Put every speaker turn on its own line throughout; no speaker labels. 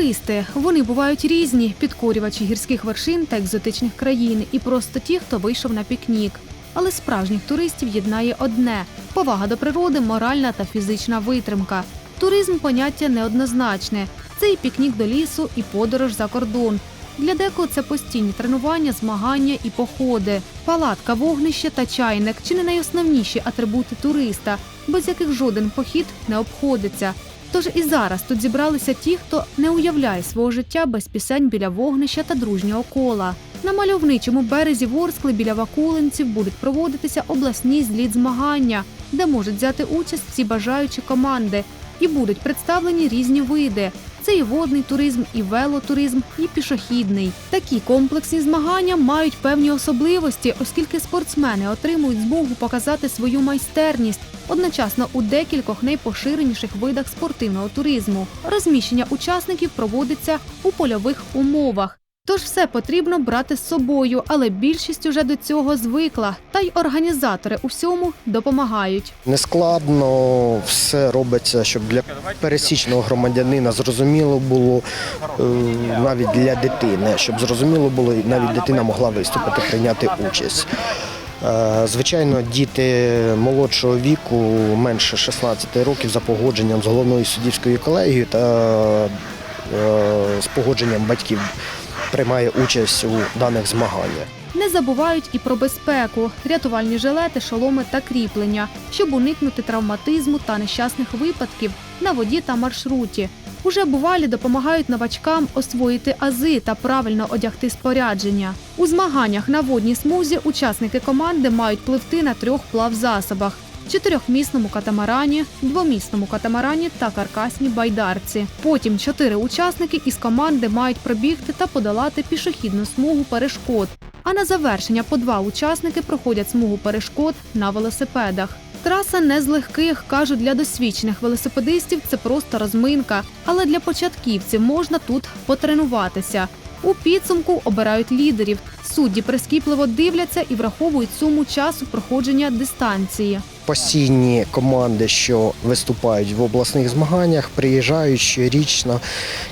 Туристи вони бувають різні, підкорювачі гірських вершин та екзотичних країн, і просто ті, хто вийшов на пікнік. Але справжніх туристів єднає одне повага до природи, моральна та фізична витримка. Туризм поняття неоднозначне. Це і пікнік до лісу, і подорож за кордон. Для декого це постійні тренування, змагання і походи, палатка, вогнище та чайник чи не найосновніші атрибути туриста, без яких жоден похід не обходиться. Тож і зараз тут зібралися ті, хто не уявляє свого життя без пісень біля вогнища та дружнього кола. На мальовничому березі Ворскли біля Вакулинців будуть проводитися обласні зліт змагання, де можуть взяти участь всі бажаючі команди, і будуть представлені різні види. Це і водний туризм, і велотуризм, і пішохідний. Такі комплексні змагання мають певні особливості, оскільки спортсмени отримують змогу показати свою майстерність одночасно у декількох найпоширеніших видах спортивного туризму. Розміщення учасників проводиться у польових умовах. Тож все потрібно брати з собою, але більшість уже до цього звикла, та й організатори усьому допомагають.
Нескладно, все робиться, щоб для пересічного громадянина зрозуміло було е, навіть для дитини, щоб зрозуміло було, і навіть дитина могла виступити, прийняти участь. Е, Звичайно, діти молодшого віку, менше 16 років, за погодженням з головною суддівською колегією та е, з погодженням батьків приймає участь у даних змаганнях.
Не забувають і про безпеку, рятувальні жилети, шоломи та кріплення, щоб уникнути травматизму та нещасних випадків на воді та маршруті. Уже бувалі допомагають новачкам освоїти ази та правильно одягти спорядження. У змаганнях на водній смузі учасники команди мають пливти на трьох плавзасобах: чотирьохмісному катамарані, двомісному катамарані та каркасній байдарці. Потім чотири учасники із команди мають пробігти та подолати пішохідну смугу перешкод. А на завершення по два учасники проходять смугу перешкод на велосипедах. Траса не з легких, кажуть, для досвідчених велосипедистів це просто розминка, але для початківців можна тут потренуватися. У підсумку обирають лідерів. Судді прискіпливо дивляться і враховують суму часу проходження дистанції.
Постійні команди, що виступають в обласних змаганнях, приїжджають щорічно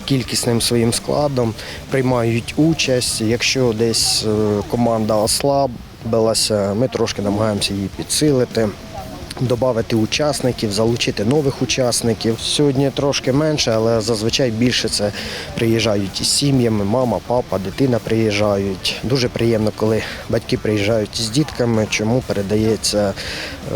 кількісним своїм складом, приймають участь. Якщо десь е, команда ослабилася, ми трошки намагаємося її підсилити. Додати учасників, залучити нових учасників. Сьогодні трошки менше, але зазвичай більше це приїжджають із сім'ями, мама, папа, дитина приїжджають. Дуже приємно, коли батьки приїжджають з дітками, чому передається е,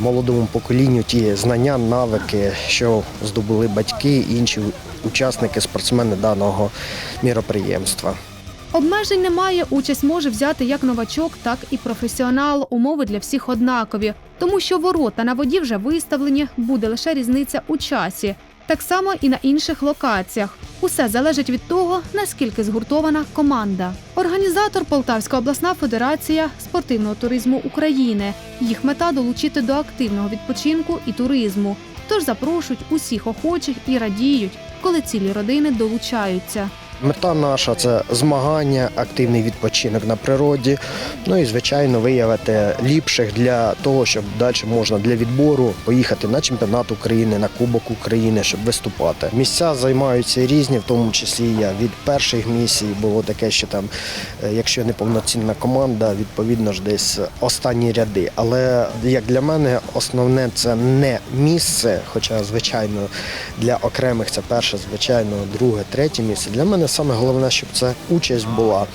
молодому поколінню ті знання, навики, що здобули батьки і інші учасники, спортсмени даного міроприємства.
Обмежень немає. Участь може взяти як новачок, так і професіонал. Умови для всіх однакові, тому що ворота на воді вже виставлені, буде лише різниця у часі. Так само і на інших локаціях. Усе залежить від того, наскільки згуртована команда. Організатор Полтавська обласна федерація спортивного туризму України. Їх мета долучити до активного відпочинку і туризму. Тож запрошують усіх охочих і радіють, коли цілі родини долучаються.
Мета наша це змагання, активний відпочинок на природі. Ну і звичайно виявити ліпших для того, щоб далі можна для відбору поїхати на чемпіонат України, на Кубок України, щоб виступати. Місця займаються різні, в тому числі я від перших місій було таке, що там, е, якщо не повноцінна команда, відповідно ж десь останні ряди. Але як для мене, основне це не місце, хоча, звичайно, для окремих це перше, звичайно, друге, третє місце. Для мене саме головне, щоб це участь була,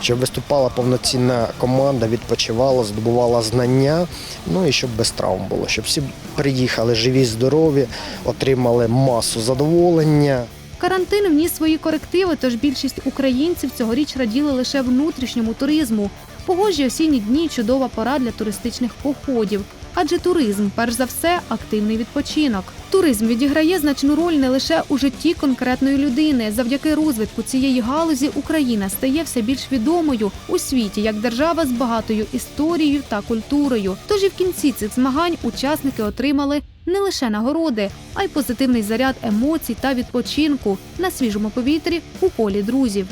щоб виступала повноцінна команда, відпочивала, здобувала знання, ну і щоб без травм було, щоб всі приїхали живі, здорові, отримали масу задоволення.
Карантин вніс свої корективи, тож більшість українців цьогоріч раділи лише внутрішньому туризму. Погожі осінні дні чудова пора для туристичних походів. Адже туризм, перш за все, активний відпочинок. Туризм відіграє значну роль не лише у житті конкретної людини. Завдяки розвитку цієї галузі Україна стає все більш відомою у світі як держава з багатою історією та культурою. Тож і в кінці цих змагань учасники отримали не лише нагороди, а й позитивний заряд емоцій та відпочинку на свіжому повітрі у колі друзів.